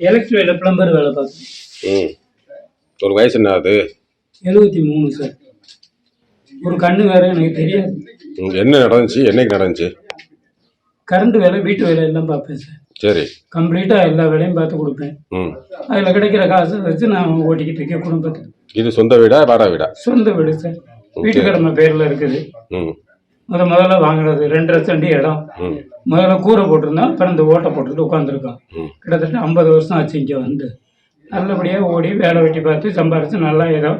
Electric வேலை plumber வேலை பார்க்குறேன். ம். ஒரு வயசு என்ன ஆகுது? எழுபத்தி மூணு சார். ஒரு கண்ணு வேற எனக்கு தெரியாது. ம், என்ன நடந்துச்சு? என்னைக்கு நடந்துச்சு? கரண்ட் வேலை வீட்டு வேலை எல்லாம் பார்ப்பேன் சார். சரி. கம்ப்ளீட்டாக எல்லா வேலையும் பார்த்து கொடுப்பேன். ம். அதில் கிடைக்கிற காசை வச்சு நான் ஓட்டிக்கிட்டு இருக்கேன் குடும்பத்தை இது சொந்த வீடா வாடகை வீடா? சொந்த வீடு சார். வீட்டுக்கடமை பேரில் இருக்குது. ம். முத முதல்ல வாங்கினது ரெண்டரை சென்ட் இடம். முதல்ல கூரை போட்டிருந்தோம் அப்புறம் இந்த ஓட்டை போட்டுட்டு உட்காந்துருக்கோம். கிட்டத்தட்ட ஐம்பது வருஷம் ஆச்சு இங்கே வந்து. நல்லபடியாக ஓடி வேலை வெட்டி பார்த்து சம்பாரித்து நல்லா ஏதோ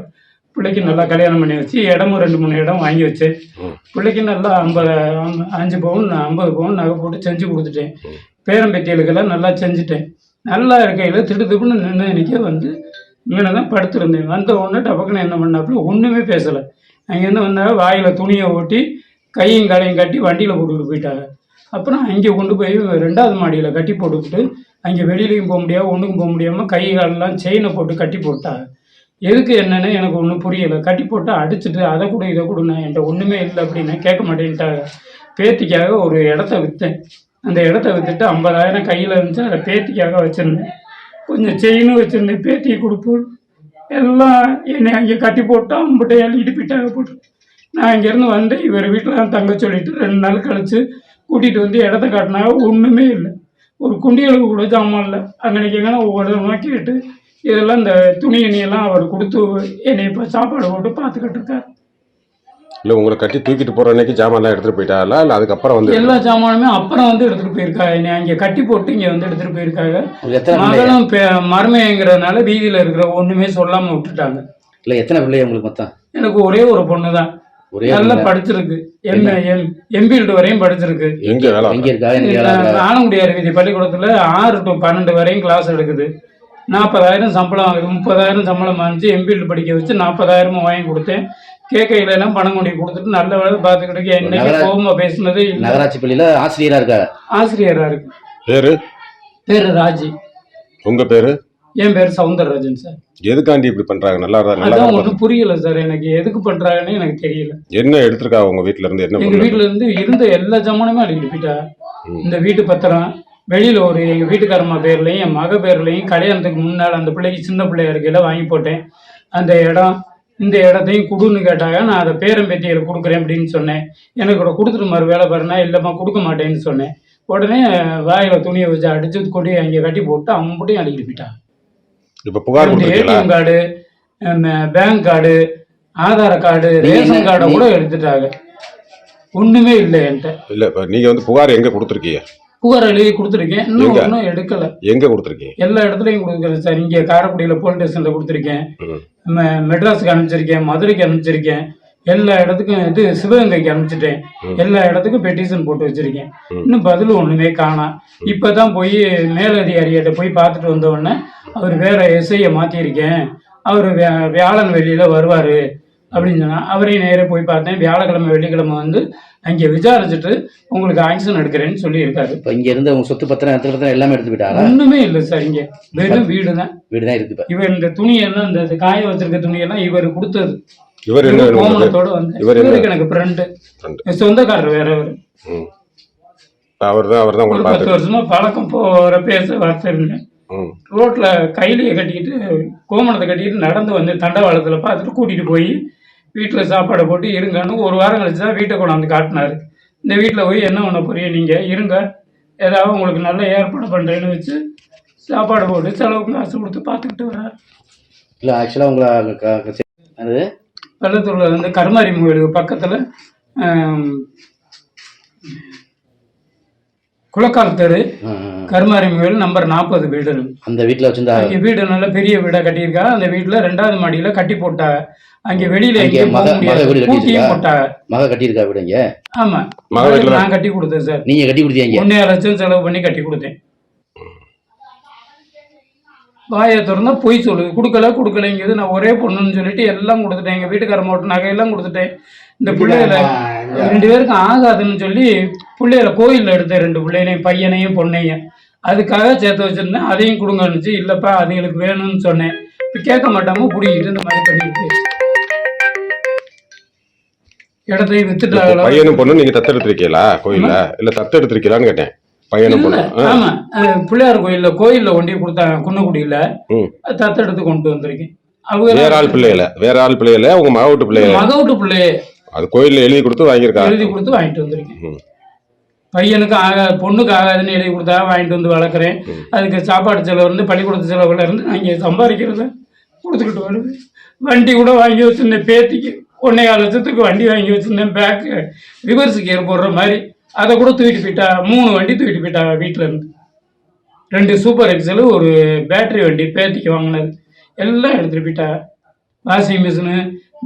பிள்ளைக்கு நல்லா கல்யாணம் பண்ணி வச்சு இடமும் ரெண்டு மூணு இடம் வாங்கி வச்சேன் ம். பிள்ளைக்கு நல்லா ஐம்பது ஐம்ப- அஞ்சு பவுன் ஐம்பது பவுன் நகை போட்டு செஞ்சு கொடுத்துட்டேன். பேரம்பேத்திகளுக்கெல்லாம் நல்லா செஞ்சுட்டேன். நல்லா இருக்கையில் திடு திடுன்னு நின்று எனக்கு வந்து இங்கே தான் படுத்திருந்தேன். வந்த உடனே டபக்குன்னு என்ன பண்ணாப்புல ஒன்றுமே பேசலை. அங்கேருந்து வந்தால் வாயில் துணியை ஓட்டி கையும் காலையும் கட்டி வண்டியில் போட்டுக்கிட்டு போயிட்டாங்க. அப்புறம் அங்கே கொண்டு போய் ரெண்டாவது மாடியில் கட்டி போட்டுக்கிட்டு அங்கே வெளியிலையும் போக முடியாது ஒன்றுக்கும் போக முடியாமல் கை காலெல்லாம் செயினை போட்டு கட்டி போட்டாங்க. எதுக்கு என்னன்னு எனக்கு ஒன்றும் புரியலை. கட்டி போட்டு அடிச்சுட்டு அதை கூட இதை கூட நான் என்கிட்ட ஒன்றுமே இல்லை அப்படின்னு கேட்க மாட்டேன்ட்டாங்க. பேத்திக்காக ஒரு இடத்த விற்றேன் அந்த இடத்த விற்றுட்டு ஐம்பதாயிரம் கையில் இருந்துச்சு. அதை பேத்திக்காக வச்சுருந்தேன். கொஞ்சம் செயினும் வச்சுருந்தேன். பேத்தியை கொடுப்போம். எல்லாம் என்னை அங்கே கட்டி போட்டால் அம்பிட்ட எழுதிட்டு போயிட்டாங்க போட்டு. நான் இங்கேருந்து வந்து இவர் வீட்டில் தான் தங்க சொல்லிட்டு ரெண்டு நாள் கழிச்சு கூட்டிகிட்டு வந்து இடத்த காட்டினாங்க. ஒன்றுமே இல்லை. ஒரு குண்டியலுக்கு கூட ஜாமான் இல்லை. அங்கனைக்கு எங்கன்னா ஒவ்வொரு விதமா கேட்டு இதெல்லாம் இந்த துணி எண்ணியெல்லாம் அவர் கொடுத்து என்னை இப்போ சாப்பாடு போட்டு பார்த்துக்கிட்டு இருக்காரு. இல்லை உங்களை கட்டி தூக்கிட்டு போகிற அன்னைக்கு ஜாமான்லாம் எடுத்துகிட்டு போயிட்டாங்களா இல்லை அதுக்கப்புறம் வந்து எல்லா சாமானுமே அப்புறம் வந்து எடுத்துகிட்டு போயிருக்காங்க என்னை அங்கே கட்டி போட்டு இங்கே வந்து எடுத்துகிட்டு போயிருக்காங்க மகளும் மருமைங்கிறதுனால வீதியில் இருக்கிற ஒன்றுமே சொல்லாமல் விட்டுட்டாங்க. இல்லை எத்தனை பிள்ளைங்க உங்களுக்கு மொத்தம்? எனக்கு ஒரே ஒரு பொண்ணு தான் நல்லா. படிச்சிருக்கு. என்ன? எம் எம்பில்டு வரையும் படிச்சிருக்கு. எங்கே வீதி பள்ளிக்கூடத்தில் ஆறு டு பன்னெண்டு வரையும் கிளாஸ் எடுக்குது. நாற்பதாயிரம் சம்பளம் முப்பதாயிரம் சம்பளம் வாங்கிச்சு எம்பில்டு படிக்க வச்சு நாற்பதாயிரமும் வாங்கி கொடுத்தேன். கேட்கையில எல்லாம் பணம் கொண்டு கொடுத்துட்டு நல்ல வேலை பார்த்துக்கிட்டு என்னைக்கு நகரா- கோபமா பேசுனது. நகராட்சி பள்ளியில ஆசிரியரா இருக்கா ஆசிரியரா இருக்கு. பேர்? பேரு ராஜி. உங்கள் பேர்? என் பேர் சவுந்தரராஜன் சார். எதுக்காண்டி இப்படி பண்ணுறாங்க நல்லா இருந்தா- நல்லா அதான் ஒன்றும் புரியல சார். எனக்கு எதுக்கு பண்றாங்கன்னு எனக்கு தெரியல. என்ன எடுத்திருக்காங்க உங்கள் வீட்டில் இருந்து? என்ன எங்க? வீட்டுல இருந்து இருந்த எல்லா ஜாமானுமே அடிக்கிட்டு. இந்த வீட்டு பத்திரம் வெளியில ஒரு எங்க வீட்டுக்காரம்மா பேர்லயும் என் மக பேர்லயும் கல்யாணத்துக்கு முன்னால் அந்த பிள்ளைக்கு சின்ன பிள்ளையா இருக்கையில வாங்கி போட்டேன். அந்த இடம் இந்த இடத்தையும் கொடுன்னு கேட்டாங்க. நான் அதை பேரம்பேத்தியில் கொடுக்குறேன் அப்படின்னு சொன்னேன். எனக்கு கூட கொடுத்துட்டு மறு வேலை பாருனா இல்லைம்மா கொடுக்க மாட்டேன்னு சொன்னேன். உடனே வாயில துணியை வச்சு அடிச்சு கொண்டு அங்கே கட்டி போட்டு அம்புட்டையும் அடிக்கிட்டு போயிட்டான் இப்போ புகார் ATM card bank card Aadhaar card நீங்க ரேஷன் கார்டை கூட எடுத்துட்டாங்க. ஒண்ணுமே இல்லை என்கிட்ட. இல்லை இப்போ நீங்கள் வந்து புகார் எங்கே கொடுத்துருக்கீங்க? புகார் எழுதி கொடுத்துருக்கேன். இன்னும் எங்க? ஒன்றும் எடுக்கல. எங்கே கொடுத்துருக்கீங்க? எல்லா இடத்துலையும் கொடுக்குறேன் சார். இங்கே காரைக்குடியில் போலீஸ் ஸ்டேஷனில் கொடுத்துருக்கேன். ம- மெட்ராஸுக்கு அனுப்பிச்சிருக்கேன் மதுரைக்கு அனுப்பிச்சிருக்கேன். எல்லா இடத்துக்கும் இது சிவகங்கைக்கு அனுப்பிச்சிட்டேன். எல்லா இடத்துக்கும் பெட்டிஷன் போட்டு வச்சிருக்கேன். இன்னும் பதில் ஒன்றுமே காணாம் இப்போ தான் போய் மேலதிகாரிகிட்ட போய் பார்த்துட்டு வந்த உடனே அவர் வேற எஸ்ஐயை மாற்றிருக்கேன் அவர் வியா வியாழன் வெளியில் வருவார் அப்படின்னு சொன்னா அவரையும் நேரே போய் பார்த்தேன். வியாழக்கிழமை வெள்ளிக்கிழமை வந்து அங்கே விசாரிச்சுட்டு உங்களுக்கு ஆக்ஷன் எடுக்கிறேன்னு சொல்லியிருக்காரு. இப்ப இங்க இருந்த உங்க சொத்து பத்திரம் எத்தனை பத்திரம் எல்லாமே எடுத்து போயிட்டாரா? ஒண்ணுமே இல்லை சார் இங்கே. வெறும் வீடு தான் வீடு தான் இருக்கு இப்ப. இவர் இந்த துணியெல்லாம் இந்த காய வச்சிருக்க துணியெல்லாம் இவர் கொடுத்தது. இவர் என்ன? கோமணத்தோட வந்து இவர்? இவருக்கு எனக்கு ஃப்ரெண்டு. சொந்தக்காரர் வேற ஒரு ம். அவர் தான் அவர் தான் ஒரு பத்து வருஷமா பழக்கம் போற பேச வார்த்தை ம். ரோட்ல கையிலேயே கட்டிக்கிட்டு கோமணத்தை கட்டிக்கிட்டு நடந்து வந்து தண்டவாளத்துல பார்த்துட்டு கூட்டிட்டு போய் வீட்டுல சாப்பாடை போட்டு இருங்கன்னு ஒரு வாரம் கழிச்சு தான் வீட்டை கொண்டாந்து காட்டினாரு. இந்த வீட்டுல போய் என்ன பண்ண போறீங்க நீங்க? இருங்க. ஏதாவது உங்களுக்கு நல்ல ஏற்பாடு பண்றேன்னு வச்சு சாப்பாடு போட்டு செலவுக்கு காசு கொடுத்து பார்த்துக்கிட்டு வர்றாரு. இல்ல ஆக்சுவலா உங்களை வெள்ளத்தூர்ல வந்து கருமாரி கோயிலுக்கு பக்கத்துல குளக்கால் தெரு. கருமாரி கோயில் நம்பர் நாற்பது வீடு அந்த வீட்டுல வச்சிருந்தா அங்கே வீடு நல்ல பெரிய வீடா கட்டியிருக்கா. அந்த வீட்டுல ரெண்டாவது மாடியில கட்டி போட்டாங்க அங்க வெளியில பூட்டியும்? போட்டாங்க மக கட்டியிருக்கா வீடு இங்க ஆமா. மக வீட்டுல நான் கட்டி கொடுத்தேன் சார். நீங்க கட்டி கொடுத்தீங்க ஒன்னே லட்சம் செலவு பண்ணி கட்டி கொடுத்தேன். வாயை திறந்தா பொய் சொல்லுது கொடுக்கல கொடுக்கலைங்கிறது நான் ஒரே பொண்ணுன்னு சொல்லிட்டு எல்லாம் கொடுத்துட்டேன். எங்க வீட்டுக்கார மாவட்டம் நகையெல்லாம் கொடுத்துட்டேன். இந்த பிள்ளைகள ரெண்டு பேருக்கும் ஆகாதுன்னு சொல்லி பிள்ளைகளை கோயில்ல எடுத்தேன் ரெண்டு பிள்ளைகளையும் பையனையும் பொண்ணையும். அதுக்காக சேர்த்து வச்சிருந்தேன். அதையும் கொடுங்கன்னுச்சு இல்லப்பா அதுங்களுக்கு வேணும்னு சொன்னேன். இப்போ கேட்க மாட்டாம பிடிக்கிட்டு இந்த மாதிரி பண்ணிட்டு இடத்தையும் வித்துட்டாங்களா? பையனும் பொண்ணும் நீங்க தத்தெடுத்திருக்கீங்களா கோயில்ல? இல்ல தத்தெடுத்திருக்கீங்களான்னு கேட்டேன். ஆ, ஆமா. பிள்ளையார் கோயில்ல கோயில்ல போய் கொடுத்தாங்க குன்னக்குடியில. தத்தெடுத்து கொண்டு வந்திருக்கேன். வேற ஆள் பிள்ளைகள வேற ஆள் பிள்ளைகள உங்க மக வீட்டு பிள்ளைகள மகவுட்டு பிள்ளைய. அது கோயில்ல எழுதி கொடுத்து வாங்கியிருக்காங்க எழுதி கொடுத்து வாங்கிட்டு வந்திருக்கேன். பையனுக்கு ஆகா பொண்ணுக்கு ஆகாதுன்னு எழுதி கொடுத்தா வாங்கிட்டு வந்து வளர்க்குறேன். அதுக்கு சாப்பாடு செலவு இருந்து பள்ளிக்கூடத்து செலவுல இருந்து இங்கே சம்பாதிக்கிறத கொடுத்துக்கிட்டு வருது. வண்டி கூட வாங்கி வச்சிருந்தேன் பேத்திக்கு. ஒன்னே கால் லட்சத்துக்கு வண்டி வாங்கி வச்சிருந்தேன் பேக்கு. ரிவர்ஸ் கியர் போடுற மாதிரி. அதை கூட தூக்கிட்டு போயிட்டா மூணு வண்டி தூக்கிட்டு போயிட்டா வீட்டில் இருந்து. ரெண்டு சூப்பர் எக்ஸலு ஒரு பேட்டரி வண்டி பேத்திக்கு வாங்கினது. எல்லாம் எடுத்துகிட்டு போயிட்டா. வாஷிங் மிஷினு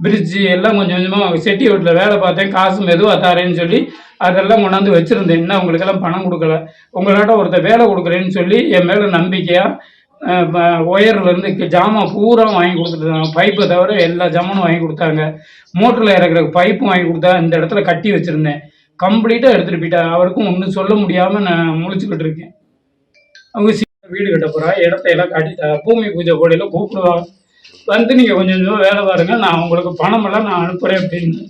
ஃப்ரிட்ஜு எல்லாம் கொஞ்சம் கொஞ்சமாக செட்டி வீட்டில் வேலை பார்த்தேன் காசு மெதுவாக தரேன்னு சொல்லி அதெல்லாம் கொண்டாந்து வச்சுருந்தேன். இன்னும் உங்களுக்கெல்லாம் பணம் கொடுக்கல. உங்களாட்ட ஒருத்தர் வேலை கொடுக்குறேன்னு சொல்லி என் மேலே நம்பிக்கையாக ஒயர்லேருந்து ஜாமான் பூரா வாங்கி கொடுத்துருந்தாங்க பைப்பை தவிர எல்லா ஜாமானும் வாங்கி கொடுத்தாங்க. மோட்டரில் இறக்குற பைப்பும் வாங்கி கொடுத்தா இந்த இடத்துல கட்டி வச்சுருந்தேன். கம்ப்ளீட்டாக எடுத்துகிட்டு போயிட்டா அவருக்கும் ஒன்றும் சொல்ல முடியாமல் நான் முழிச்சுக்கிட்டு இருக்கேன். அவங்க சீக்கிரம் வீடு கட்ட போகிறா இடத்தையெல்லாம் எல்லாம் பூமி பூஜை கோடையில் கூப்பிடுவாங்க வந்து நீங்கள் கொஞ்சம் கொஞ்சம் வேலை பாருங்கள் நான் உங்களுக்கு பணமெல்லாம் நான் அனுப்புகிறேன் அப்படின்னு.